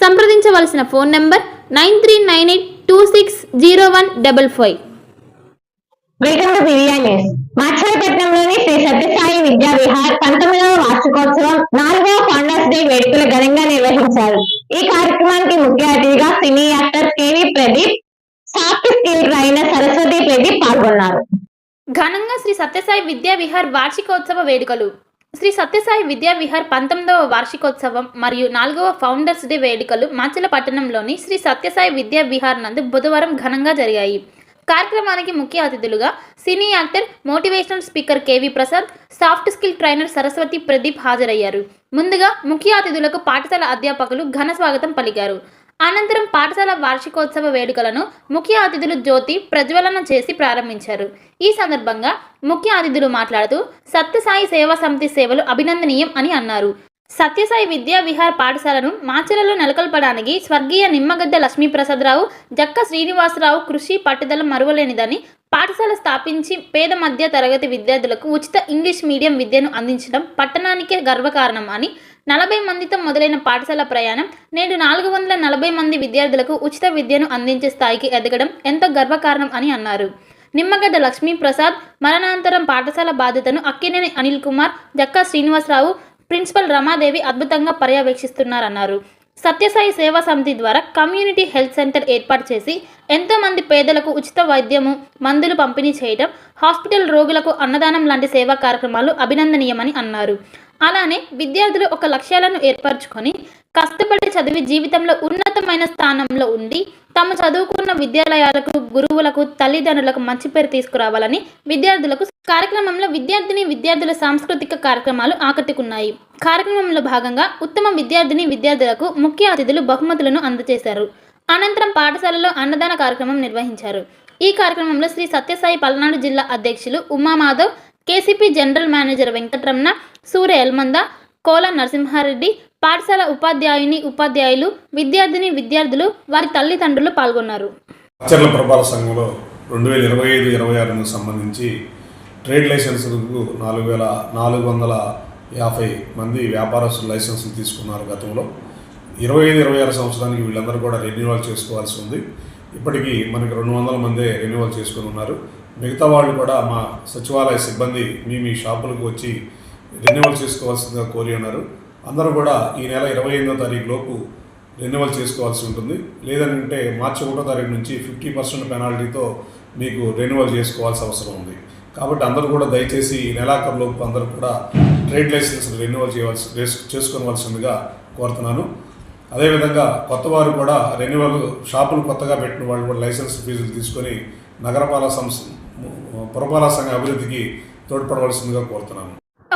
సంప్రదించవలసిన phone number nine three nine eight two six zero one double five. Welcome to Biryanis మత్స్యపట్నంలోని Sri Sathya Sai విద్యా విహార్ పంతొమ్మిదవ వార్షికోత్సవం నాలుగవ ఫౌండర్స్ డే వేడుకలు ఘనంగా నిర్వహించారు. ఈ కార్యక్రమానికి ముఖ్య అతిథిగా cine actor KV Pradeep soft skill trainer Saraswathi Pradeep పాల్గొన్నారు. ఘనంగా శ్రీ సత్యసాయి విద్యా విహార్ వార్షికోత్సవ వేడుకలు. శ్రీ సత్యసాయి విద్యా విహార్ పంతొమ్మిదవ వార్షికోత్సవం మరియు నాలుగవ ఫౌండర్స్ డే వేడుకలు మాచల పట్టణంలోని శ్రీ సత్యసాయి విద్యా విహార్ నందు బుధవారం ఘనంగా జరిగాయి. కార్యక్రమానికి ముఖ్య అతిథులుగా cine actor motivational speaker KV Prasad soft skill trainer Saraswathi Pradeep హాజరయ్యారు. ముందుగా ముఖ్య అతిథులకు పాఠశాల అధ్యాపకులు ఘన స్వాగతం పలికారు. అనంతరం పాఠశాల వార్షికోత్సవ వేడుకలను ముఖ్య అతిథులు జ్యోతి ప్రజ్వలన చేసి ప్రారంభించారు. ఈ సందర్భంగా ముఖ్య అతిథులు మాట్లాడుతూ సత్యసాయి సేవా సమితి సేవలు అభినందనీయం అని అన్నారు. సత్యసాయి విద్యా విహార్ పాఠశాలను మాచెలలో నెలకొల్పడానికి స్వర్గీయ నిమ్మగడ్డ లక్ష్మీప్రసాదరావు జక్క శ్రీనివాసరావు కృషి పట్టుదల మరువలేనిదని పాఠశాల స్థాపించి పేద మధ్య తరగతి విద్యార్థులకు ఉచిత ఇంగ్లీష్ మీడియం విద్యను అందించడం పట్టణానికే గర్వకారణం అని నలభై మందితో మొదలైన పాఠశాల ప్రయాణం నేడు నాలుగు వందల నలభై మంది విద్యార్థులకు ఉచిత విద్యను అందించే స్థాయికి ఎదగడం ఎంతో గర్వకారణం అని అన్నారు. నిమ్మగడ్డ లక్ష్మీ ప్రసాద్ పాఠశాల బాధ్యతను అక్కినేని అనిల్ కుమార్ జక్కా శ్రీనివాసరావు ప్రిన్సిపల్ రమాదేవి అద్భుతంగా పర్యవేక్షిస్తున్నారన్నారు. సత్యసాయి సేవా సమితి ద్వారా కమ్యూనిటీ హెల్త్ సెంటర్ ఏర్పాటు చేసి ఎంతోమంది పేదలకు ఉచిత వైద్యము మందులు పంపిణీ చేయడం హాస్పిటల్ రోగులకు అన్నదానం లాంటి సేవా కార్యక్రమాలు అభినందనీయమని అన్నారు. అలానే విద్యార్థులు ఒక లక్ష్యాలను ఏర్పరచుకొని కష్టపడి చదివి జీవితంలో ఉన్నతమైన స్థానంలో ఉండి తాము చదువుకున్న విద్యాలయాలకు గురువులకు తల్లిదండ్రులకు మంచి పేరు తీసుకురావాలని విద్యార్థులకు కార్యక్రమంలో విద్యార్థిని విద్యార్థుల సాంస్కృతిక కార్యక్రమాలు ఆకట్టుకున్నాయి. కార్యక్రమంలో భాగంగా ఉత్తమ విద్యార్థిని విద్యార్థులకు ముఖ్య అతిథులు బహుమతులను అందజేశారు. అనంతరం పాఠశాలలో అన్నదాన కార్యక్రమం నిర్వహించారు. ఈ కార్యక్రమంలో శ్రీ సత్యసాయి పల్నాడు జిల్లా అధ్యక్షులు Umamadhav KCP general manager Venkataramana Surya Yelamanda Kola Narasimhareddy పాఠశాల ఉపాధ్యాయుని ఉపాధ్యాయులు విద్యార్థిని విద్యార్థులు వారి తల్లిదండ్రులు పాల్గొన్నారు. అక్షర్ల ప్రభావ సంఘంలో రెండు వేల ఇరవై ఐదు ఇరవై ఆరుకు సంబంధించి ట్రేడ్ లైసెన్సులకు నాలుగు వేల నాలుగు వందల యాభై మంది వ్యాపారస్తులు లైసెన్సులు తీసుకున్నారు గతంలో. ఇరవై ఐదు ఇరవై ఆరు సంవత్సరానికి వీళ్ళందరూ కూడా రెన్యువల్ చేసుకోవాల్సి ఉంది. ఇప్పటికీ మనకి రెండు వందల మందే రెన్యువల్ చేసుకుని ఉన్నారు. మిగతా వాళ్ళు కూడా మా సచివాలయ సిబ్బంది మీ మీ షాపులకు వచ్చి రెన్యువల్ చేసుకోవాల్సిందిగా కోరి ఉన్నారు అందరూ కూడా ఈ నెల ఇరవై ఎనిమిదో తారీఖు లోపు రెన్యువల్ చేసుకోవాల్సి ఉంటుంది. లేదంటే మార్చి ఒకటో తారీఖు నుంచి ఫిఫ్టీ పర్సెంట్ పెనాల్టీతో మీకు రెన్యువల్ చేసుకోవాల్సి అవసరం ఉంది. కాబట్టి అందరూ కూడా దయచేసి ఈ నెలాఖరులోపు అందరూ కూడా ట్రేడ్ లైసెన్స్ రెన్యువల్ చేయవలసి చేసుకోవాల్సిందిగా కోరుతున్నాను. అదేవిధంగా కొత్త వారు కూడా రెన్యువల్ షాపులు కొత్తగా పెట్టిన వాళ్ళు కూడా లైసెన్స్ ఫీజులు తీసుకొని నగరపాలక సంస్థ పురపాలక సంఘ అభివృద్ధికి తోడ్పడవలసిందిగా కోరుతున్నాను.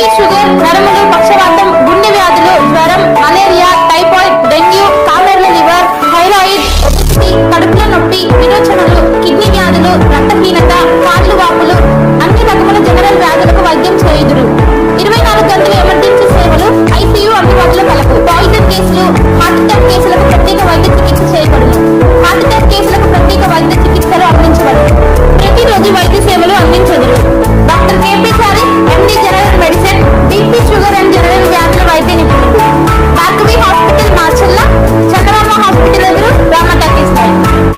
Sugar claramente